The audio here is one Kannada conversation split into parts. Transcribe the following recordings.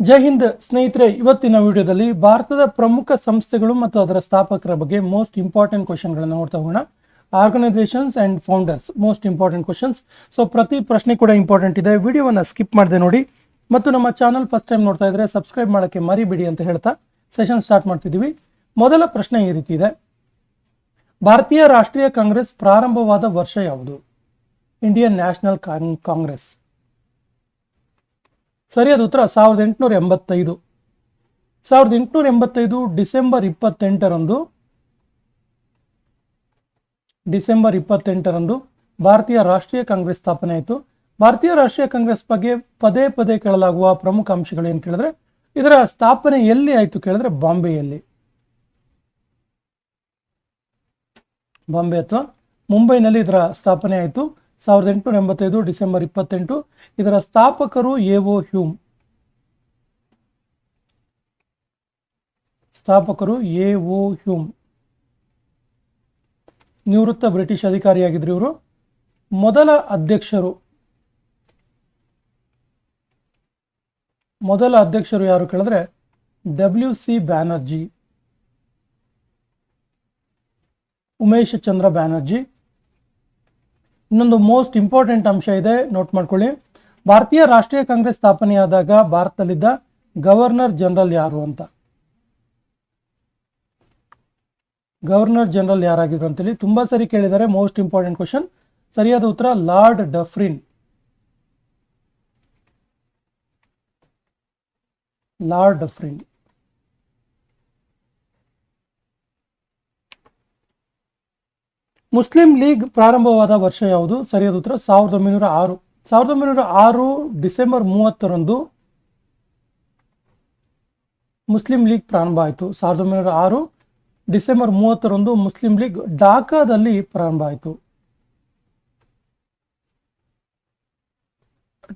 ಜೈ ಹಿಂದ್ ಸ್ನೇಹಿತರೆ, ಇವತ್ತಿನ ವಿಡಿಯೋದಲ್ಲಿ ಭಾರತದ ಪ್ರಮುಖ ಸಂಸ್ಥೆಗಳು ಮತ್ತು ಅದರ ಸ್ಥಾಪಕರ ಬಗ್ಗೆ ಮೋಸ್ಟ್ ಇಂಪಾರ್ಟೆಂಟ್ ಕ್ವಶನ್ಗಳನ್ನು ನೋಡ್ತಾ ಹೋಗೋಣ. Organisations and founders most important questions so ಪ್ರತಿ ಪ್ರಶ್ನೆ ಕೂಡ ಇಂಪಾರ್ಟೆಂಟ್ ಇದೆ. ವಿಡಿಯೋವನ್ನು ಸ್ಕಿಪ್ ಮಾಡದೆ ನೋಡಿ. ಮತ್ತು ನಮ್ಮ ಚಾನಲ್ ಫಸ್ಟ್ ಟೈಮ್ ನೋಡ್ತಾ ಇದ್ರೆ ಸಬ್ಸ್ಕ್ರೈಬ್ ಮಾಡೋಕ್ಕೆ ಮರಿಬೇಡಿ ಅಂತ ಹೇಳ್ತಾ ಸೆಷನ್ ಸ್ಟಾರ್ಟ್ ಮಾಡ್ತಿದ್ದೀವಿ. ಮೊದಲ ಪ್ರಶ್ನೆ ಈ ರೀತಿ ಇದೆ. ಭಾರತೀಯ ರಾಷ್ಟ್ರೀಯ ಕಾಂಗ್ರೆಸ್ ಪ್ರಾರಂಭವಾದ ವರ್ಷ ಯಾವುದು? ಇಂಡಿಯನ್ ನ್ಯಾಷನಲ್ ಕಾಂಗ್ರೆಸ್ ಸರಿಯಾದ ಉತ್ತರ ಸಾವಿರದ ಎಂಟುನೂರ ಎಂಬತ್ತೈದು. ಸಾವಿರದ ಎಂಟುನೂರ ಎಂಬತ್ತೈದು ಡಿಸೆಂಬರ್ ಇಪ್ಪತ್ತೆಂಟರಂದು ಡಿಸೆಂಬರ್ ಇಪ್ಪತ್ತೆಂಟರಂದು ಭಾರತೀಯ ರಾಷ್ಟ್ರೀಯ ಕಾಂಗ್ರೆಸ್ ಸ್ಥಾಪನೆ ಆಯಿತು. ಭಾರತೀಯ ರಾಷ್ಟ್ರೀಯ ಕಾಂಗ್ರೆಸ್ ಬಗ್ಗೆ ಪದೇ ಪದೇ ಕೇಳಲಾಗುವ ಪ್ರಮುಖ ಅಂಶಗಳು ಏನು ಕೇಳಿದ್ರೆ, ಇದರ ಸ್ಥಾಪನೆ ಎಲ್ಲಿ ಆಯಿತು ಕೇಳಿದ್ರೆ ಬಾಂಬೆಯಲ್ಲಿ. ಬಾಂಬೆ ಅಥವಾ ಮುಂಬೈನಲ್ಲಿ ಇದರ ಸ್ಥಾಪನೆ ಆಯಿತು. ಸಾವಿರದ ಎಂಟುನೂರ ಎಂಬತ್ತೈದು ಡಿಸೆಂಬರ್ ಇಪ್ಪತ್ತೆಂಟು. ಇದರ ಸ್ಥಾಪಕರು ಎಒ ಹ್ಯೂಮ್. ಸ್ಥಾಪಕರು ಎ ಹ್ಯೂಮ್. ನಿವೃತ್ತ ಬ್ರಿಟಿಷ್ ಅಧಿಕಾರಿಯಾಗಿದ್ರು ಇವರು. ಮೊದಲ ಅಧ್ಯಕ್ಷರು. ಮೊದಲ ಅಧ್ಯಕ್ಷರು ಯಾರು ಕೇಳಿದ್ರೆ ಡಬ್ಲ್ಯೂ ಸಿ ಬ್ಯಾನರ್ಜಿ. ಉಮೇಶ್ ಚಂದ್ರ ಬ್ಯಾನರ್ಜಿ. ಇನ್ನೊಂದು ಮೋಸ್ಟ್ ಇಂಪಾರ್ಟೆಂಟ್ ಅಂಶ ಇದೆ ನೋಟ್ ಮಾಡ್ಕೊಳ್ಳಿ. ಭಾರತೀಯ ರಾಷ್ಟ್ರೀಯ ಕಾಂಗ್ರೆಸ್ ಸ್ಥಾಪನೆಯಾದಾಗ ಭಾರತದಲ್ಲಿದ್ದ ಗವರ್ನರ್ ಜನರಲ್ ಯಾರು ಅಂತ? ಗವರ್ನರ್ ಜನರಲ್ ಯಾರಾಗಿದ್ರು ಅಂತೇಳಿ ತುಂಬಾ ಸರಿ ಕೇಳಿದ್ದಾರೆ ಮೋಸ್ಟ್ ಇಂಪಾರ್ಟೆಂಟ್ ಕ್ವಶನ್ ಸರಿಯಾದ ಉತ್ತರ, lord Dufferin. Lord Dufferin. Muslim League ಪ್ರಾರಂಭವಾದ ವರ್ಷ ಯಾವುದು? ಸರಿಯಾದ ಉತ್ತರ, ಸಾವಿರದ ಒಂಬೈನೂರ ಆರು. ಸಾವಿರದ ಒಂಬೈನೂರ ಆರು ಡಿಸೆಂಬರ್ ಮೂವತ್ತರಂದು ಮುಸ್ಲಿಂ ಲೀಗ್ ಪ್ರಾರಂಭ ಆಯಿತು. ಸಾವಿರದ ಒಂಬೈನೂರ ಆರು ಡಿಸೆಂಬರ್ ಮೂವತ್ತರಂದು ಮುಸ್ಲಿಂ ಲೀಗ್ ಢಾಕಾದಲ್ಲಿ ಪ್ರಾರಂಭ ಆಯಿತು.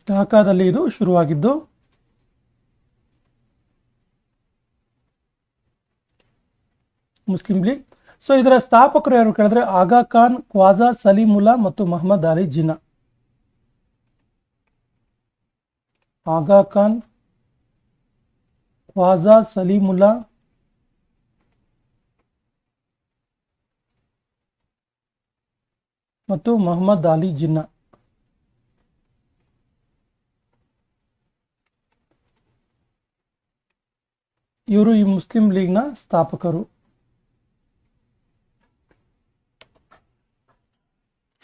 ಢಾಕಾದಲ್ಲಿ ಇದು ಶುರುವಾಗಿದ್ದು, ಮುಸ್ಲಿಂ ಲೀಗ್ ಸೊ ಇದರ ಸ್ಥಾಪಕರು ಯಾರು ಕೇಳಿದ್ರೆ ಆಗಾ ಖಾನ್, ಕ್ವಾಜಾ ಸಲೀಮುಲ್ಲಾ ಮತ್ತು ಮೊಹಮ್ಮದ್ ಅಲಿ ಜಿನ್ನಾ. ಆಗಾ ಖಾನ್, ಕ್ವಾಜಾ ಸಲೀಮುಲ್ಲಾ, ಮತ್ತು ಮೊಹಮ್ಮದ್ ಅಲಿ ಜಿನ್ನಾ. ಇವರು ಈ ಮುಸ್ಲಿಂ ಲೀಗ್ನ ಸ್ಥಾಪಕರು.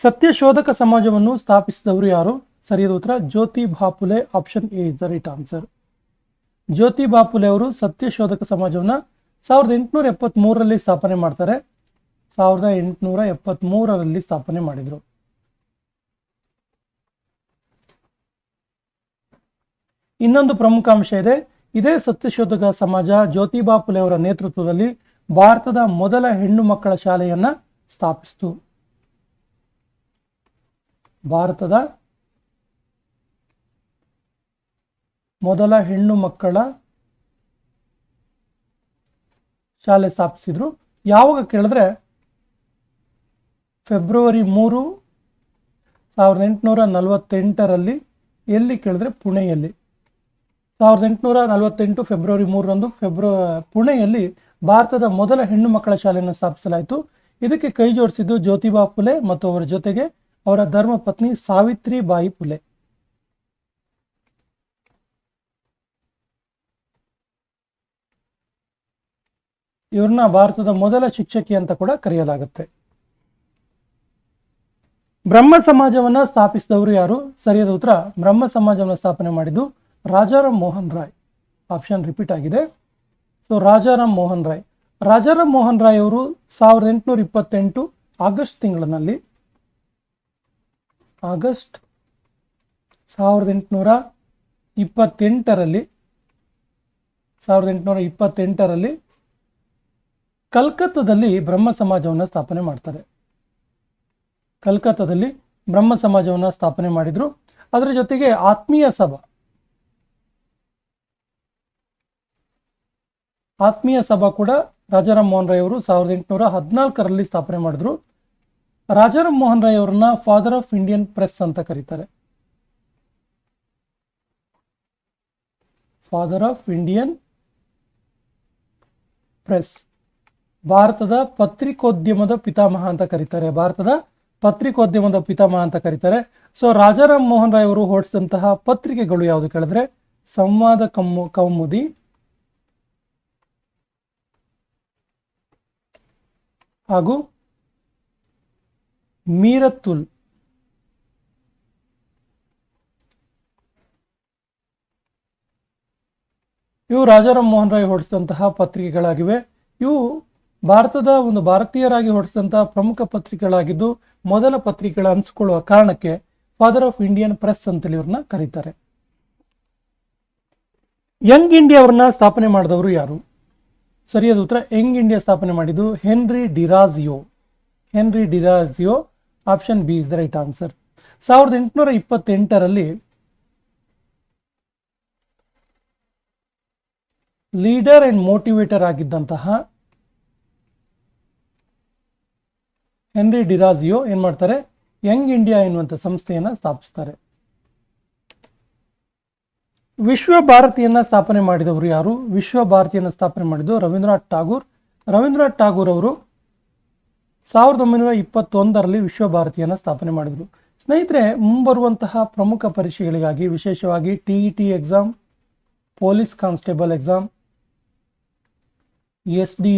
ಸತ್ಯಶೋಧಕ ಸಮಾಜವನ್ನು ಸ್ಥಾಪಿಸಿದವರು ಯಾರು? ಸರಿಯಾದ ಉತ್ತರ, Jyotiba Phule option A is the right answer Jyotiba Phule ಅವರು ಸತ್ಯಶೋಧಕ ಸಮಾಜವನ್ನು ಸಾವಿರದ ಎಂಟುನೂರ ಎಪ್ಪತ್ತ್ಮೂರರಲ್ಲಿ ಸ್ಥಾಪನೆ ಮಾಡ್ತಾರೆ. ಸಾವಿರದ ಎಂಟುನೂರ ಎಪ್ಪತ್ತ್ಮೂರರಲ್ಲಿ ಸ್ಥಾಪನೆ ಮಾಡಿದರು. ಇನ್ನೊಂದು ಪ್ರಮುಖ ಅಂಶ ಇದೆ. ಇದೇ ಸತ್ಯಶೋಧಕ ಸಮಾಜ ಜ್ಯೋತಿಬಾ ಫುಲೆ ಅವರ ನೇತೃತ್ವದಲ್ಲಿ ಭಾರತದ ಮೊದಲ ಹೆಣ್ಣು ಮಕ್ಕಳ ಶಾಲೆಯನ್ನು ಸ್ಥಾಪಿಸಿತು. ಭಾರತದ ಮೊದಲ ಹೆಣ್ಣು ಮಕ್ಕಳ ಶಾಲೆ ಸ್ಥಾಪಿಸಿದ್ರು. ಯಾವಾಗ ಕೇಳಿದ್ರೆ ಫೆಬ್ರವರಿ ಮೂರು ಸಾವಿರದ ಎಂಟುನೂರ ನಲವತ್ತೆಂಟರಲ್ಲಿ ಎಲ್ಲಿ ಕೇಳಿದ್ರೆ ಪುಣೆಯಲ್ಲಿ. ಸಾವಿರದ ಎಂಟುನೂರ ನಲವತ್ತೆಂಟು ಫೆಬ್ರವರಿ ಮೂರರಂದು ಫೆಬ್ರ, ಪುಣೆಯಲ್ಲಿ ಭಾರತದ ಮೊದಲ ಹೆಣ್ಣು ಮಕ್ಕಳ ಶಾಲೆಯನ್ನು ಸ್ಥಾಪಿಸಲಾಯಿತು. ಇದಕ್ಕೆ ಕೈ ಜೋಡಿಸಿದ್ದು ಜ್ಯೋತಿಬಾ ಫುಲೆ ಮತ್ತು ಅವರ ಜೊತೆಗೆ ಅವರ ಧರ್ಮಪತ್ನಿ ಸಾವಿತ್ರಿ ಬಾಯಿ ಫುಲೆ ಇವ್ರನ್ನ ಭಾರತದ ಮೊದಲ ಶಿಕ್ಷಕಿ ಅಂತ ಕೂಡ ಕರೆಯಲಾಗುತ್ತೆ. ಬ್ರಹ್ಮ ಸಮಾಜವನ್ನ ಸ್ಥಾಪಿಸಿದವರು ಯಾರು? ಸರಿಯಾದ ಉತ್ತರ, ಬ್ರಹ್ಮ ಸಮಾಜವನ್ನು ಸ್ಥಾಪನೆ ಮಾಡಿದ್ದು ರಾಜಾರಾಮ್ ಮೋಹನ್ ರಾಯ್. ಆಪ್ಷನ್ ರಿಪೀಟ್ ಆಗಿದೆ. ಸೊ, ರಾಜಾರಾಮ್ ಮೋಹನ್ ರಾಯ್. ರಾಜಾರಾಮ್ ಮೋಹನ್ ರಾಯ್ ಅವರು ಸಾವಿರದ ಎಂಟುನೂರ ಇಪ್ಪತ್ತೆಂಟು ಆಗಸ್ಟ್ ತಿಂಗಳಿನಲ್ಲಿ ಆಗಸ್ಟ್ ಸಾವಿರದ ಎಂಟುನೂರ ಇಪ್ಪತ್ತೆಂಟರಲ್ಲಿ, ಸಾವಿರದ ಎಂಟುನೂರ ಇಪ್ಪತ್ತೆಂಟರಲ್ಲಿ ಕಲ್ಕತ್ತಾದಲ್ಲಿ ಬ್ರಹ್ಮ ಸಮಾಜವನ್ನು ಸ್ಥಾಪನೆ ಮಾಡ್ತಾರೆ. ಕಲ್ಕತ್ತಾದಲ್ಲಿ ಬ್ರಹ್ಮ ಸಮಾಜವನ್ನು ಸ್ಥಾಪನೆ ಮಾಡಿದ್ರು. ಅದರ ಜೊತೆಗೆ ಆತ್ಮೀಯ ಸಭಾ. ಆತ್ಮೀಯ ಸಭಾ ಕೂಡ ರಾಜಾರಾಮ್ ಮೋಹನ್ ರಾಯ್ ಅವರು ಸಾವಿರದ ಎಂಟುನೂರ ಹದಿನಾಲ್ಕರಲ್ಲಿ ಸ್ಥಾಪನೆ ಮಾಡಿದ್ರು. ರಾಜಾರಾಮ್ ಮೋಹನ್ ರಾಯ್ ಅವರನ್ನ ಫಾದರ್ ಆಫ್ ಇಂಡಿಯನ್ ಪ್ರೆಸ್ ಅಂತ ಕರೀತಾರೆ. ಫಾದರ್ ಆಫ್ ಇಂಡಿಯನ್ ಪ್ರೆಸ್ ಭಾರತದ ಪತ್ರಿಕೋದ್ಯಮದ ಪಿತಾಮಹ ಅಂತ ಕರೀತಾರೆ. ಭಾರತದ ಪತ್ರಿಕೋದ್ಯಮದ ಪಿತಾಮಹ ಅಂತ ಕರೀತಾರೆ. ಸೊ ರಾಜಾರಾಮ್ ಮೋಹನ್ ರಾಯ್ ಅವರು ಹೊರಡಿಸಿದಂತಹ ಪತ್ರಿಕೆಗಳು ಯಾವುದು ಕೇಳಿದ್ರೆ? ಸಂವಾದ ಕಮ್ಮು ಕೌಮುದಿ ಹಾಗೂ ಮೀರತ್ತುಲ್. ಇವು ರಾಜಾರಾಮ್ ಮೋಹನ್ ರಾಯ್ ಹೊಡೆಸಿದಂತಹ ಪತ್ರಿಕೆಗಳಾಗಿವೆ. ಇವು ಭಾರತದ ಒಂದು ಭಾರತೀಯರಾಗಿ ಹೊಡೆಸಿದಂತಹ ಪ್ರಮುಖ ಪತ್ರಿಕೆಗಳಾಗಿದ್ದು, ಮೊದಲ ಪತ್ರಿಕೆಗಳ ಅನಿಸಿಕೊಳ್ಳುವ ಕಾರಣಕ್ಕೆ ಫಾದರ್ ಆಫ್ ಇಂಡಿಯನ್ ಪ್ರೆಸ್ ಅಂತೇಳಿ ಇವ್ರನ್ನ ಕರೀತಾರೆ. ಯಂಗ್ ಇಂಡಿಯಾ ಅವ್ರನ್ನ ಸ್ಥಾಪನೆ ಮಾಡಿದವರು ಯಾರು? ಸರಿಯಾದ ಉತ್ತರ ಯಂಗ್ ಇಂಡಿಯಾ ಸ್ಥಾಪನೆ ಮಾಡಿದ್ದು Henry Derozio. Henry Derozio option B is the right answer ಸಾವಿರದ ಎಂಟುನೂರ ಇಪ್ಪತ್ತೆಂಟರಲ್ಲಿ ಲೀಡರ್ ಅಂಡ್ ಮೋಟಿವೇಟರ್ ಆಗಿದ್ದಂತಹ ಹೆನ್ರಿ ಡಿರಾಜಿಯೋ ಏನು ಮಾಡ್ತಾರೆ? ಯಂಗ್ ಇಂಡಿಯಾ ಎನ್ನುವಂಥ ಸಂಸ್ಥೆಯನ್ನು ಸ್ಥಾಪಿಸ್ತಾರೆ. ವಿಶ್ವ ಭಾರತಿಯನ್ನ ಸ್ಥಾಪನೆ ಮಾಡಿದವರು ಯಾರು? ವಿಶ್ವ ಭಾರತಿಯನ್ನು ಸ್ಥಾಪನೆ ಮಾಡಿದ್ದು ರವೀಂದ್ರನಾಥ್ ಠಾಗೂರ್. ರವೀಂದ್ರನಾಥ್ ಠಾಗೂರ್ ಅವರು ಸಾವಿರದ ಒಂಬೈನೂರ ಇಪ್ಪತ್ತೊಂದರಲ್ಲಿ ವಿಶ್ವ ಭಾರತಿಯನ್ನ ಸ್ಥಾಪನೆ ಮಾಡಿದರು. ಸ್ನೇಹಿತರೆ, ಮುಂಬರುವಂತಹ ಪ್ರಮುಖ ಪರೀಕ್ಷೆಗಳಿಗಾಗಿ ವಿಶೇಷವಾಗಿ T E T exam, police constable exam, S D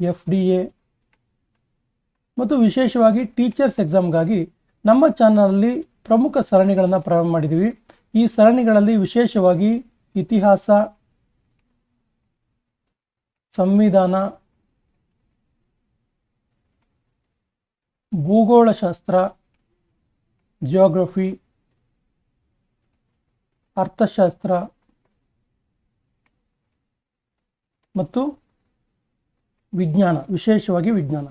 F D A, ಮತ್ತು ವಿಶೇಷವಾಗಿ ಟೀಚರ್ಸ್ ಎಕ್ಸಾಮ್ಗಾಗಿ ನಮ್ಮ ಚಾನಲಲ್ಲಿ ಪ್ರಮುಖ ಸರಣಿಗಳನ್ನು ಪ್ರಾರಂಭ ಮಾಡಿದ್ದೀವಿ ಈ ಸರಣಿಗಳಲ್ಲಿ ವಿಶೇಷವಾಗಿ ಇತಿಹಾಸ, ಸಂವಿಧಾನ ಭೂಗೋಳಶಾಸ್ತ್ರ ಜಿಯೋಗ್ರಫಿ ಅರ್ಥಶಾಸ್ತ್ರ ಮತ್ತು ವಿಜ್ಞಾನ, ವಿಶೇಷವಾಗಿ ವಿಜ್ಞಾನ.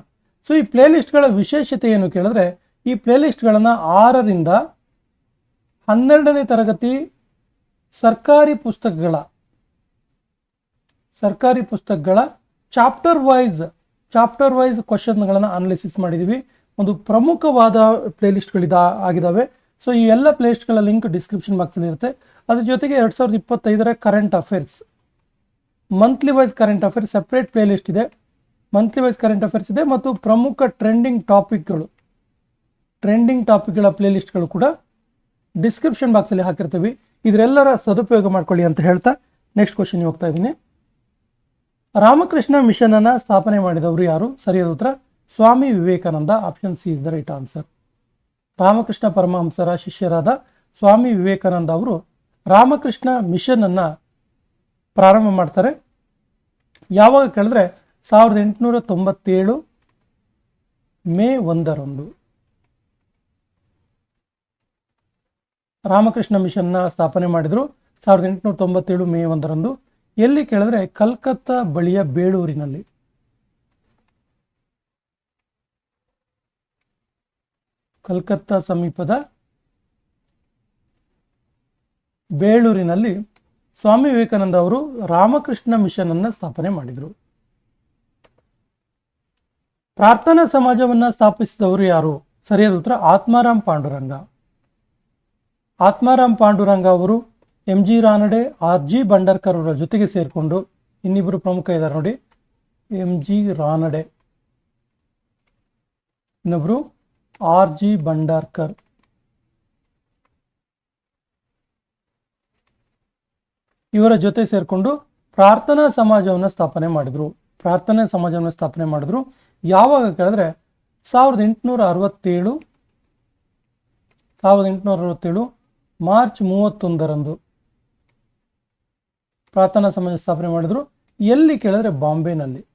ಸೊ ಈ ಪ್ಲೇಲಿಸ್ಟ್ಗಳ ವಿಶೇಷತೆ ಏನು ಕೇಳಿದ್ರೆ, ಈ ಪ್ಲೇಲಿಸ್ಟ್ಗಳನ್ನು ಆರರಿಂದ ಹನ್ನೆರಡನೇ ತರಗತಿ ಸರ್ಕಾರಿ ಪುಸ್ತಕಗಳ ಸರ್ಕಾರಿ ಪುಸ್ತಕಗಳ ಚಾಪ್ಟರ್ ವೈಸ್ ಚಾಪ್ಟರ್ ವೈಸ್ ಕ್ವಶನ್ಗಳನ್ನು ಅನಾಲಿಸಿಸ್ ಮಾಡಿದ್ದೀವಿ ಒಂದು ಪ್ರಮುಖವಾದ ಪ್ಲೇಲಿಸ್ಟ್ಗಳಿದ ಆಗಿದ್ದಾವೆ ಸೊ ಈ ಎಲ್ಲ ಪ್ಲೇಲಿಸ್ಟ್ಗಳ ಲಿಂಕ್ ಡಿಸ್ಕ್ರಿಪ್ಷನ್ ಬಾಕ್ಸಲ್ಲಿ ಇರುತ್ತೆ. ಅದ್ರ ಜೊತೆಗೆ ಎರಡು ಸಾವಿರದ ಇಪ್ಪತ್ತೈದರ current affairs monthly wise current affairs separate playlist ಇದೆ. ಮಂತ್ಲಿ ವೈಸ್ ಕರೆಂಟ್ ಅಫೇರ್ಸ್ ಇದೆ ಮತ್ತು ಪ್ರಮುಖ ಟ್ರೆಂಡಿಂಗ್ ಟಾಪಿಕ್ಗಳು ಟ್ರೆಂಡಿಂಗ್ ಟಾಪಿಕ್ಗಳ ಪ್ಲೇಲಿಸ್ಟ್ಗಳು ಕೂಡ ಡಿಸ್ಕ್ರಿಪ್ಷನ್ ಬಾಕ್ಸಲ್ಲಿ ಹಾಕಿರ್ತೀವಿ. ಇದರೆಲ್ಲರ ಸದುಪಯೋಗ ಮಾಡ್ಕೊಳ್ಳಿ ಅಂತ ಹೇಳ್ತಾ ನೆಕ್ಸ್ಟ್ ಕ್ವಶನ್ ಹೋಗ್ತಾ ಇದ್ದೀನಿ. ರಾಮಕೃಷ್ಣ ಮಿಷನನ್ನು ಸ್ಥಾಪನೆ ಮಾಡಿದವರು ಯಾರು? ಸರಿಯಾದ ಉತ್ತರ? Swami Vivekananda option C is the right answer. Ramakrishna ಪರಮಹಂಸರ ಶಿಷ್ಯರಾದ ಸ್ವಾಮಿ ವಿವೇಕಾನಂದ ಅವರು ರಾಮಕೃಷ್ಣ ಮಿಷನ್ ಅನ್ನ ಪ್ರಾರಂಭ ಮಾಡ್ತಾರೆ. ಯಾವಾಗ ಕೇಳಿದ್ರೆ ಸಾವಿರದ ಎಂಟುನೂರ ತೊಂಬತ್ತೇಳು ಮೇ ಒಂದರಂದು. ರಾಮಕೃಷ್ಣ ಮಿಷನ್ನ ಸ್ಥಾಪನೆ ಮಾಡಿದರು ಸಾವಿರದ ಎಂಟುನೂರ ತೊಂಬತ್ತೇಳು ಮೇ ಒಂದರಂದು. ಎಲ್ಲಿ ಕೇಳಿದ್ರೆ ಕಲ್ಕತ್ತಾ ಬಳಿಯ ಬೇಳೂರಿನಲ್ಲಿ. ಕಲ್ಕತ್ತಾ ಸಮೀಪದ ಬೇಳೂರಿನಲ್ಲಿ ಸ್ವಾಮಿ ವಿವೇಕಾನಂದ ಅವರು ರಾಮಕೃಷ್ಣ ಮಿಷನ್ ಅನ್ನು ಸ್ಥಾಪನೆ ಮಾಡಿದರು. ಪ್ರಾರ್ಥನಾ ಸಮಾಜವನ್ನ ಸ್ಥಾಪಿಸಿದವರು ಯಾರು? ಸರಿಯಾದ ಉತ್ತರ, ಆತ್ಮಾರಾಮ್ ಪಾಂಡುರಂಗ. ಆತ್ಮಾರಾಮ್ ಪಾಂಡುರಂಗ ಅವರು M G Ranade, R G Bhandarkar ಅವರ ಜೊತೆಗೆ ಸೇರಿಕೊಂಡು ಇನ್ನಿಬ್ಬರು ಪ್ರಮುಖ ಇದ್ದಾರೆ ನೋಡಿ. M G Ranade. ಇನ್ನೊಬ್ರು ಆರ್ ಜಿ ಭಂಡಾರ್ಕರ್. ಇವರ ಜೊತೆ ಸೇರಿಕೊಂಡು ಪ್ರಾರ್ಥನಾ ಸಮಾಜವನ್ನು ಸ್ಥಾಪನೆ ಮಾಡಿದ್ರು. ಪ್ರಾರ್ಥನಾ ಸಮಾಜವನ್ನು ಸ್ಥಾಪನೆ ಮಾಡಿದ್ರು. ಯಾವಾಗ ಕೇಳಿದ್ರೆ ಸಾವಿರದ ಎಂಟುನೂರ ಅರವತ್ತೇಳು, ಸಾವಿರದ ಎಂಟುನೂರ ಅರವತ್ತೇಳು ಮಾರ್ಚ್ ಮೂವತ್ತೊಂದರಂದು ಪ್ರಾರ್ಥನಾ ಸಮಾಜ ಸ್ಥಾಪನೆ ಮಾಡಿದ್ರು. ಎಲ್ಲಿ ಕೇಳಿದ್ರೆ ಬಾಂಬೆನಲ್ಲಿ.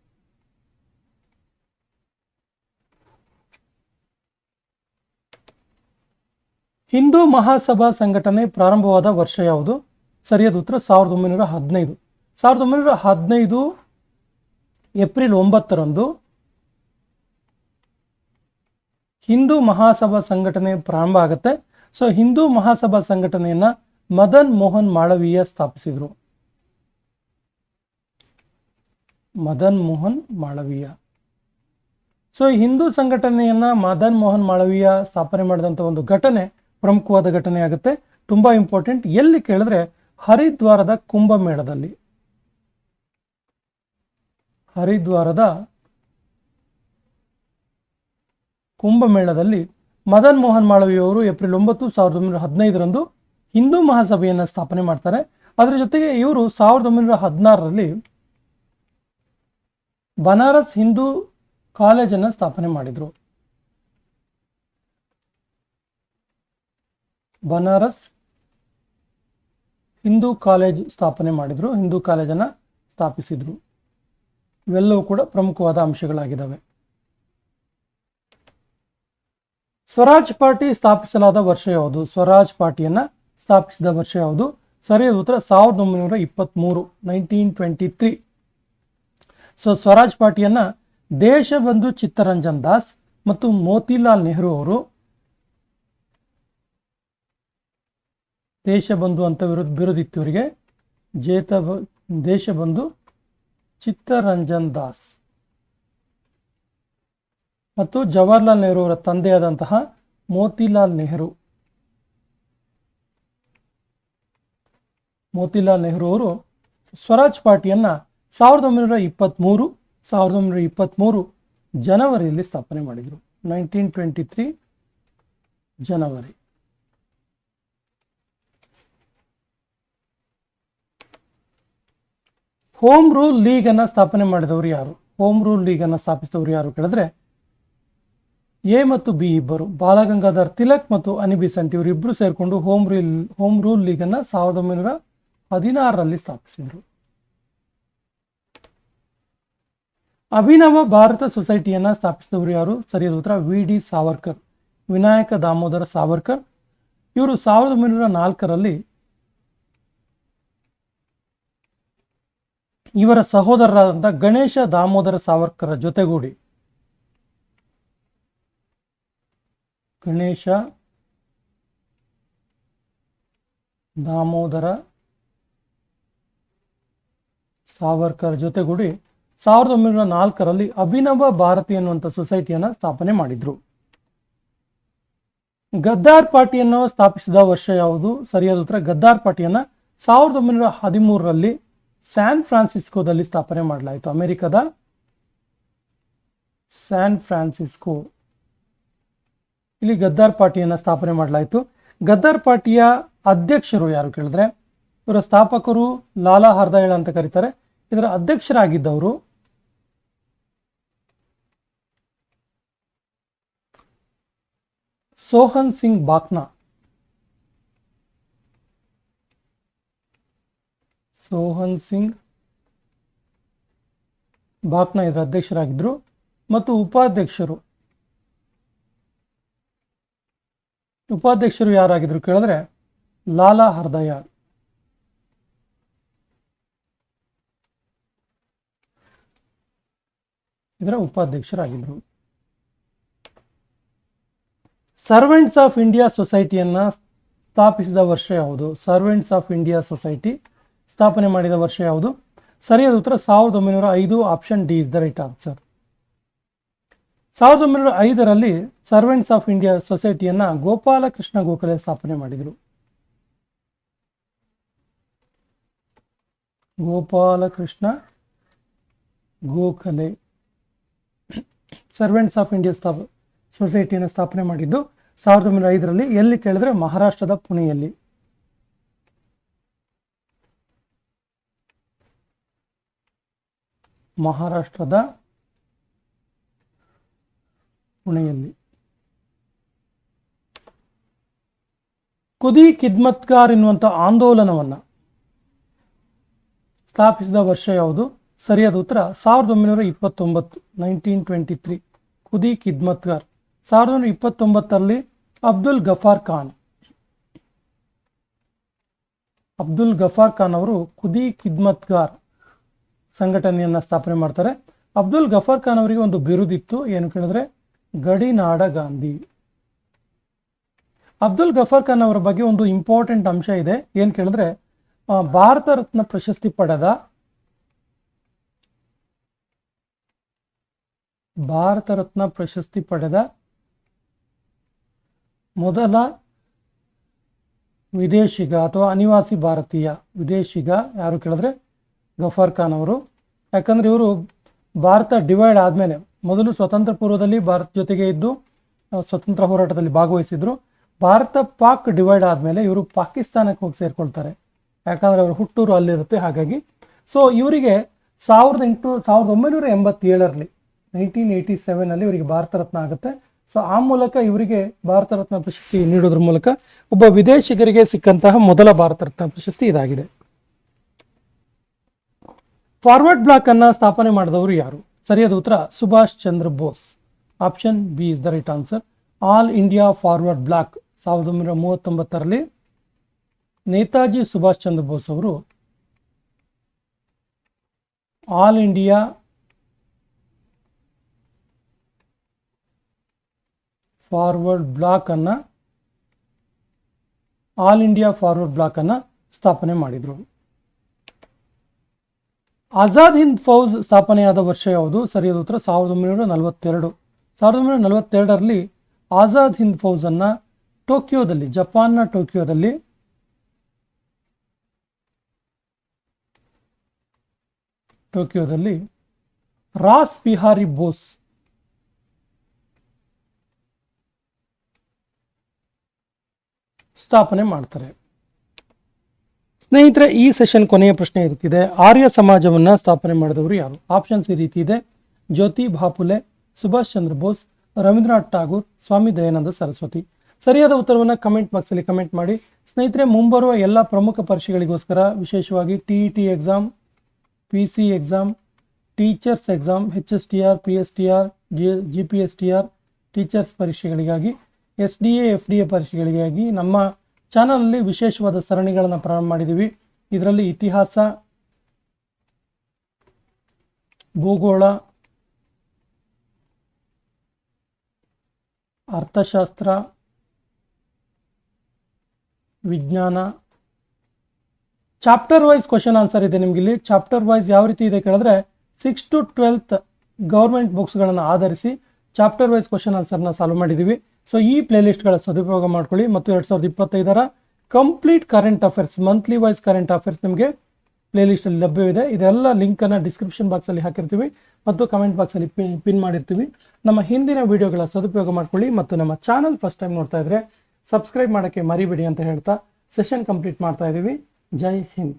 ಹಿಂದೂ ಮಹಾಸಭಾ ಸಂಘಟನೆ ಪ್ರಾರಂಭವಾದ ವರ್ಷ ಯಾವುದು? ಸರಿಯಾದ ಉತ್ತರ ಸಾವಿರದ ಒಂಬೈನೂರ ಹದಿನೈದು. ಸಾವಿರದ ಒಂಬೈನೂರ ಹದಿನೈದು ಏಪ್ರಿಲ್ ಒಂಬತ್ತರಂದು ಹಿಂದೂ ಮಹಾಸಭಾ ಸಂಘಟನೆ ಪ್ರಾರಂಭ ಆಗುತ್ತೆ. ಸೊ, ಹಿಂದೂ ಮಹಾಸಭಾ ಸಂಘಟನೆಯನ್ನ ಮದನ್ ಮೋಹನ್ ಮಾಳವೀಯ ಸ್ಥಾಪಿಸಿದರು. ಮದನ್ ಮೋಹನ್ ಮಾಳವೀಯ. ಸೊ, ಹಿಂದೂ ಸಂಘಟನೆಯನ್ನ ಮದನ್ ಮೋಹನ್ ಮಾಳವೀಯ ಸ್ಥಾಪನೆ ಮಾಡಿದಂಥ ಒಂದು ಘಟನೆ ಪ್ರಮುಖವಾದ ಘಟನೆ ಆಗುತ್ತೆ. ತುಂಬಾ ಇಂಪಾರ್ಟೆಂಟ್. ಎಲ್ಲಿ ಕೇಳಿದ್ರೆ ಹರಿದ್ವಾರದ ಕುಂಭಮೇಳದಲ್ಲಿ. ಹರಿದ್ವಾರದ ಕುಂಭಮೇಳದಲ್ಲಿ ಮದನ್ ಮೋಹನ್ ಮಾಳವಿಯವರು ಏಪ್ರಿಲ್ ಒಂಬತ್ತು ಸಾವಿರದ ಒಂಬೈನೂರ ಹದಿನೈದರಂದು ಹಿಂದೂ ಮಹಾಸಭೆಯನ್ನು ಸ್ಥಾಪನೆ ಮಾಡ್ತಾರೆ. ಅದರ ಜೊತೆಗೆ ಇವರು ಸಾವಿರದ ಒಂಬೈನೂರ ಹದಿನಾರರಲ್ಲಿ ಬನಾರಸ್ ಹಿಂದೂ ಕಾಲೇಜನ್ನು ಸ್ಥಾಪನೆ ಮಾಡಿದರು. ಬನಾರಸ್ ಹಿಂದೂ ಕಾಲೇಜ್ ಸ್ಥಾಪನೆ ಮಾಡಿದರು, ಹಿಂದೂ ಕಾಲೇಜನ್ನು ಸ್ಥಾಪಿಸಿದರು. ಇವೆಲ್ಲವೂ ಕೂಡ ಪ್ರಮುಖವಾದ ಅಂಶಗಳಾಗಿದ್ದಾವೆ. ಸ್ವರಾಜ್ ಪಾರ್ಟಿ ಸ್ಥಾಪಿಸಲಾದ ವರ್ಷ ಯಾವುದು? ಸ್ವರಾಜ್ ಪಾರ್ಟಿಯನ್ನು ಸ್ಥಾಪಿಸಿದ ವರ್ಷ ಯಾವುದು? ಸರಿಯಾದ ಉತ್ತರ ಸಾವಿರದ ಒಂಬೈನೂರ ಇಪ್ಪತ್ತ್ಮೂರು nineteen twenty three so Swaraj ಪಾರ್ಟಿಯನ್ನು Deshbandhu Chittaranjan Das ಮತ್ತು ಮೋತಿಲಾಲ್ ನೆಹರು ಅವರು ದೇಶಬಂಧು ಅಂತ ವಿರೋಧ ಬಿರುದಿತ್ತು ಇವರಿಗೆ ಜೇತ ದೇಶಬಂಧು ಚಿತ್ತರಂಜನ್ ದಾಸ್. ಮತ್ತು ಜವಾಹರ್ಲಾಲ್ ನೆಹರು ಅವರ ತಂದೆಯಾದಂತಹ ಮೋತಿಲಾಲ್ ನೆಹರು. ಮೋತಿಲಾಲ್ ನೆಹರು ಅವರು ಸ್ವರಾಜ್ ಪಾರ್ಟಿಯನ್ನ ಸಾವಿರದ ಒಂಬೈನೂರ ಇಪ್ಪತ್ತ್ಮೂರು ಸಾವಿರದ ಒಂಬೈನೂರ ಇಪ್ಪತ್ತ್ಮೂರು ಜನವರಿಯಲ್ಲಿ ಸ್ಥಾಪನೆ ಮಾಡಿದರು. Nineteen twenty three January. Home rule league ಅನ್ನ ಸ್ಥಾಪನೆ ಮಾಡಿದವರು ಯಾರು? ಹೋಮ್ ರೂಲ್ ಲೀಗ್ ಅನ್ನ ಸ್ಥಾಪಿಸಿದವರು ಯಾರು ಕೇಳಿದ್ರೆ ಎ ಮತ್ತು ಬಿ ಇಬ್ಬರು, ಬಾಲಗಂಗಾಧರ್ ತಿಲಕ್ ಮತ್ತು ಅನಿಬಿಸಂಟ್ ಇವರು ಇವರಿಬ್ಬರು ಸೇರಿಕೊಂಡು home rule home rule league ಅನ್ನ ಸಾವಿರದ ಒಂಬೈನೂರ ಹದಿನಾರರಲ್ಲಿ ಸ್ಥಾಪಿಸಿದರು. ಅಭಿನವ ಭಾರತ ಸೊಸೈಟಿಯನ್ನ ಸ್ಥಾಪಿಸಿದವರು ಯಾರು? ಸರಿಯಾದ ಉತ್ತರ, ವಿ ಡಿ ಸಾವರ್ಕರ್, ವಿನಾಯಕ ದಾಮೋದರ ಸಾವರ್ಕರ್. ಇವರು ಸಾವಿರದ ಒಂಬೈನೂರ ನಾಲ್ಕರಲ್ಲಿ ಇವರ ಸಹೋದರರಾದಂಥ ಗಣೇಶ ದಾಮೋದರ ಸಾವರ್ಕರ ಜೊತೆಗೂಡಿ. ಗಣೇಶ ದಾಮೋದರ ಸಾವರ್ಕರ್ ಜೊತೆಗೂಡಿ ಸಾವಿರದ ಒಂಬೈನೂರ ನಾಲ್ಕರಲ್ಲಿ ಅಭಿನವ ಭಾರತಿ ಅನ್ನುವಂಥ ಸೊಸೈಟಿಯನ್ನು ಸ್ಥಾಪನೆ ಮಾಡಿದ್ರು. ಗದ್ದಾರ್ ಪಾರ್ಟಿಯನ್ನು ಸ್ಥಾಪಿಸಿದ ವರ್ಷ ಯಾವುದು? ಸರಿಯಾದ ಉತ್ತರ ಗದ್ದಾರ್ ಪಾರ್ಟಿಯನ್ನು ಸಾವಿರದ ಒಂಬೈನೂರ ಹದಿಮೂರರಲ್ಲಿ ಸ್ಯಾನ್ ಫ್ರಾನ್ಸಿಸ್ಕೋದಲ್ಲಿ ಸ್ಥಾಪನೆ ಮಾಡಲಾಯಿತು. ಅಮೆರಿಕದ ಸ್ಯಾನ್ ಫ್ರಾನ್ಸಿಸ್ಕೋ ಇಲ್ಲಿ ಗದ್ದಾರ್ ಪಾರ್ಟಿಯನ್ನು ಸ್ಥಾಪನೆ ಮಾಡಲಾಯಿತು. ಗದ್ದಾರ್ ಪಾರ್ಟಿಯ ಅಧ್ಯಕ್ಷರು ಯಾರು ಕೇಳಿದ್ರೆ, ಇವರ ಸ್ಥಾಪಕರು ಲಾಲಾ ಹರ್ದಯಳ ಅಂತ ಕರೀತಾರೆ. ಇದರ ಅಧ್ಯಕ್ಷರಾಗಿದ್ದವರು ಸೋಹನ್ ಸಿಂಗ್ ಬಾಕ್ನಾ. ಸೋಹನ್ ಸಿಂಗ್ ಬಾಕ್ನಾ ಇದರ ಅಧ್ಯಕ್ಷರಾಗಿದ್ದರು ಮತ್ತು ಉಪಾಧ್ಯಕ್ಷರು. ಉಪಾಧ್ಯಕ್ಷರು ಯಾರಾಗಿದ್ರು ಕೇಳಿದ್ರೆ ಲಾಲಾ ಹರ್ದಯಾಲ್ ಇದರ ಉಪಾಧ್ಯಕ್ಷರಾಗಿದ್ದರು ಸರ್ವೆಂಟ್ಸ್ ಆಫ್ ಇಂಡಿಯಾ ಸೊಸೈಟಿಯನ್ನ ಸ್ಥಾಪಿಸಿದ ವರ್ಷ ಯಾವುದು? ಸರ್ವೆಂಟ್ಸ್ ಆಫ್ ಇಂಡಿಯಾ ಸೊಸೈಟಿ ಸ್ಥಾಪನೆ ಮಾಡಿದ ವರ್ಷ ಯಾವುದು? ಸರಿಯಾದ ಉತ್ತರ ಸಾವಿರದ ಒಂಬೈನೂರ ಐದು option D is the right answer ಸಾವಿರದ ಒಂಬೈನೂರ ಐದರಲ್ಲಿ ಸರ್ವೆಂಟ್ಸ್ ಆಫ್ ಇಂಡಿಯಾ ಸೊಸೈಟಿಯನ್ನು ಗೋಪಾಲಕೃಷ್ಣ ಗೋಖಲೆ ಸ್ಥಾಪನೆ ಮಾಡಿದರು. Gopal Krishna Gokhale servants of India ಸ್ಥಾಪ ಸೊಸೈಟಿಯನ್ನು ಸ್ಥಾಪನೆ ಮಾಡಿದ್ದು ಸಾವಿರದ ಒಂಬೈನೂರ ಐದರಲ್ಲಿ ಎಲ್ಲಿ ಕೇಳಿದ್ರೆ ಮಹಾರಾಷ್ಟ್ರದ ಪುಣೆಯಲ್ಲಿ. ಮಹಾರಾಷ್ಟ್ರದ ಪುಣೆಯಲ್ಲಿ. ಕುದಿ ಕಿದ್ಮತ್ಗಾರ್ ಎನ್ನುವಂಥ ಆಂದೋಲನವನ್ನ ಸ್ಥಾಪಿಸಿದ ವರ್ಷ ಯಾವುದು? ಸರಿಯಾದ ಉತ್ತರ, ಸಾವಿರದ ಒಂಬೈನೂರ ಇಪ್ಪತ್ತೊಂಬತ್ತು, nineteen twenty three. Khudai Khidmatgar ಸಾವಿರದ ಒಂಬೈನೂರ ಇಪ್ಪತ್ತೊಂಬತ್ತರಲ್ಲಿ ಅಬ್ದುಲ್ ಗಫಾರ್ ಖಾನ್. ಅಬ್ದುಲ್ ಗಫಾರ್ ಖಾನ್ ಅವರು ಖುದಿ ಕಿದ್ಮತ್ಗಾರ್ ಸಂಘಟನೆಯನ್ನು ಸ್ಥಾಪನೆ ಮಾಡ್ತಾರೆ. ಅಬ್ದುಲ್ ಗಫರ್ ಖಾನ್ ಅವರಿಗೆ ಒಂದು ಬಿರುದಿತ್ತು ಏನು ಕೇಳಿದ್ರೆ? ಗಡಿನಾಡ ಗಾಂಧಿ. ಅಬ್ದುಲ್ ಗಫರ್ ಖಾನ್ ಅವರ ಬಗ್ಗೆ ಒಂದು ಇಂಪಾರ್ಟೆಂಟ್ ಅಂಶ ಇದೆ. ಏನು ಕೇಳಿದ್ರೆ ಭಾರತ ರತ್ನ ಪ್ರಶಸ್ತಿ ಪಡೆದ ಭಾರತ ರತ್ನ ಪ್ರಶಸ್ತಿ ಪಡೆದ ಮೊದಲ ವಿದೇಶಿಗ ಅಥವಾ ಅನಿವಾಸಿ ಭಾರತೀಯ ವಿದೇಶಿಗ ಯಾರು ಕೇಳಿದ್ರೆ? ಗಫಾರ್ ಖಾನ್ ಅವರು. ಯಾಕಂದರೆ ಇವರು ಭಾರತ ಡಿವೈಡ್ ಆದಮೇಲೆ ಮೊದಲು ಸ್ವತಂತ್ರ ಪೂರ್ವದಲ್ಲಿ ಭಾರತ ಜೊತೆಗೆ ಇದ್ದು ಸ್ವತಂತ್ರ ಹೋರಾಟದಲ್ಲಿ ಭಾಗವಹಿಸಿದ್ರು. ಭಾರತ ಪಾಕ್ ಡಿವೈಡ್ ಆದಮೇಲೆ ಇವರು ಪಾಕಿಸ್ತಾನಕ್ಕೆ ಹೋಗಿ ಸೇರಿಕೊಳ್ತಾರೆ. ಯಾಕಂದರೆ ಅವರು ಹುಟ್ಟೂರು ಅಲ್ಲಿರುತ್ತೆ ಹಾಗಾಗಿ. ಸೊ ಇವರಿಗೆ ಸಾವಿರದ ಎಂಟು, ಸಾವಿರದ ಒಂಬೈನೂರ ಎಂಬತ್ತೇಳರಲ್ಲಿ ನೈನ್ಟೀನ್ ಏಯ್ಟಿ ಸೆವೆನಲ್ಲಿ ಇವರಿಗೆ ಭಾರತ ರತ್ನ ಆಗುತ್ತೆ. ಸೊ ಆ ಮೂಲಕ ಇವರಿಗೆ ಭಾರತ ರತ್ನ ಪ್ರಶಸ್ತಿ ನೀಡೋದ್ರ ಮೂಲಕ ಒಬ್ಬ ವಿದೇಶಿಗರಿಗೆ ಸಿಕ್ಕಂತಹ ಮೊದಲ ಭಾರತ ರತ್ನ ಪ್ರಶಸ್ತಿ ಇದಾಗಿದೆ. ಫಾರ್ವರ್ಡ್ ಬ್ಲಾಕ್ ಅನ್ನ ಸ್ಥಾಪನೆ ಮಾಡಿದವರು ಯಾರು? ಸರಿಯಾದ ಉತ್ತರ, Subhash Chandra Bose. Option B is the right answer all India forward bloc ಸಾವಿರದ ಒಂಬೈನೂರ ಮೂವತ್ತೊಂಬತ್ತರಲ್ಲಿ ನೇತಾಜಿ ಸುಭಾಷ್ ಚಂದ್ರ ಬೋಸ್ ಅವರು ಆಲ್ ಇಂಡಿಯಾ ಫಾರ್ವರ್ಡ್ ಬ್ಲಾಕ್ ಅನ್ನ ಆಲ್ ಇಂಡಿಯಾ ಫಾರ್ವರ್ಡ್ ಬ್ಲಾಕ್ ಅನ್ನ ಸ್ಥಾಪನೆ ಮಾಡಿದರು. ಆಜಾದ್ ಹಿಂದ್ ಫೌಜ್ ಸ್ಥಾಪನೆಯಾದ ವರ್ಷ ಯಾವುದು? ಸರಿಯಾದ ಉತ್ತರ ಸಾವಿರದ ಒಂಬೈನೂರ ನಲವತ್ತೆರಡು. ಸಾವಿರದ ಒಂಬೈನೂರ ನಲವತ್ತೆರಡರಲ್ಲಿ ಆಜಾದ್ ಹಿಂದ್ ಫೌಜ್ ಅನ್ನ ಟೋಕಿಯೋದಲ್ಲಿ, ಜಪಾನ್ನ ಟೋಕಿಯೋದಲ್ಲಿ ಟೋಕಿಯೋದಲ್ಲಿ ರಾಸ್ ಬಿಹಾರಿ ಬೋಸ್ ಸ್ಥಾಪನೆ ಮಾಡ್ತಾರೆ. ಸ್ನೇಹಿತರೆ, ಈ ಸೆಷನ್ ಕೊನೆಯ ಪ್ರಶ್ನೆ ಇರುತ್ತಿದೆ. ಆರ್ಯ ಸಮಾಜವನ್ನ ಸ್ಥಾಪನೆ ಮಾಡಿದವರು ಯಾರು? ಆಪ್ಷನ್ಸ್ ಈ ರೀತಿ ಇದೆ. ಜ್ಯೋತಿ ಬಾಪುಲೆ, ಸುಭಾಷ್ ಚಂದ್ರ ಬೋಸ್, ರವೀಂದ್ರನಾಥ್ ಠಾಗೂರ್, ಸ್ವಾಮಿ ದಯಾನಂದ ಸರಸ್ವತಿ. ಸರಿಯಾದ ಉತ್ತರವನ್ನು ಕಮೆಂಟ್ ಬಾಕ್ಸಲ್ಲಿ ಕಮೆಂಟ್ ಮಾಡಿ. ಸ್ನೇಹಿತರೆ, ಮುಂಬರುವ ಎಲ್ಲ ಪ್ರಮುಖ ಪರೀಕ್ಷೆಗಳಿಗೋಸ್ಕರ ವಿಶೇಷವಾಗಿ T E T exam P C exam teachers exam H S T R P S T R G G P S T R teachers ಪರೀಕ್ಷೆಗಳಿಗಾಗಿ S D A F D A ಪರೀಕ್ಷೆಗಳಿಗಾಗಿ ನಮ್ಮ ಚಾನಲಲ್ಲಿ ವಿಶೇಷವಾದ ಸರಣಿಗಳನ್ನು ಪ್ರಾರಂಭ ಮಾಡಿದ್ದೀವಿ ಇದರಲ್ಲಿ ಇತಿಹಾಸ, ಭೂಗೋಳ, ಅರ್ಥಶಾಸ್ತ್ರ, ವಿಜ್ಞಾನ. ಚಾಪ್ಟರ್ ವೈಸ್ ಕ್ವಶನ್ ಆನ್ಸರ್ ಇದೆ ನಿಮ್ಗೆ ಇಲ್ಲಿ ಚಾಪ್ಟರ್ ವೈಸ್ ಯಾವ ರೀತಿ ಇದೆ ಕೇಳಿದ್ರೆ ಸಿಕ್ಸ್ ಟು ಟ್ವೆಲ್ತ್ ಗೌರ್ಮೆಂಟ್ ಬುಕ್ಸ್ಗಳನ್ನು ಆಧರಿಸಿ ಚಾಪ್ಟರ್ ವೈಸ್ ಕ್ವಶನ್ ಆನ್ಸರ್ನ ಸಾಲ್ವ್ ಮಾಡಿದ್ದೀವಿ ಸೊ ಈ ಪ್ಲೇಲಿಸ್ಟ್ಗಳ ಸದುಪಯೋಗ ಮಾಡ್ಕೊಳ್ಳಿ ಮತ್ತು ಎರಡು ಸಾವಿರದ ಇಪ್ಪತ್ತೈದರ complete current affairs monthly wise current affairs ನಿಮಗೆ ಪ್ಲೇಲಿಸ್ಟಲ್ಲಿ ಲಭ್ಯವಿದೆ. ಇದೆಲ್ಲ ಲಿಂಕನ್ನು ಡಿಸ್ಕ್ರಿಪ್ಷನ್ ಬಾಕ್ಸಲ್ಲಿ ಹಾಕಿರ್ತೀವಿ ಮತ್ತು ಕಮೆಂಟ್ ಬಾಕ್ಸಲ್ಲಿ ಪಿನ್ ಪಿನ್ ಮಾಡಿರ್ತೀವಿ. ನಮ್ಮ ಹಿಂದಿನ ವಿಡಿಯೋಗಳ ಸದುಪಯೋಗ ಮಾಡ್ಕೊಳ್ಳಿ ಮತ್ತು ನಮ್ಮ ಚಾನಲ್ ಫಸ್ಟ್ ಟೈಮ್ ನೋಡ್ತಾ ಇದ್ರೆ ಸಬ್ಸ್ಕ್ರೈಬ್ ಮಾಡೋಕ್ಕೆ ಮರಿಬೇಡಿ ಅಂತ ಹೇಳ್ತಾ ಸೆಷನ್ ಕಂಪ್ಲೀಟ್ ಮಾಡ್ತಾ ಇದ್ದೀವಿ ಜೈ ಹಿಂದ್.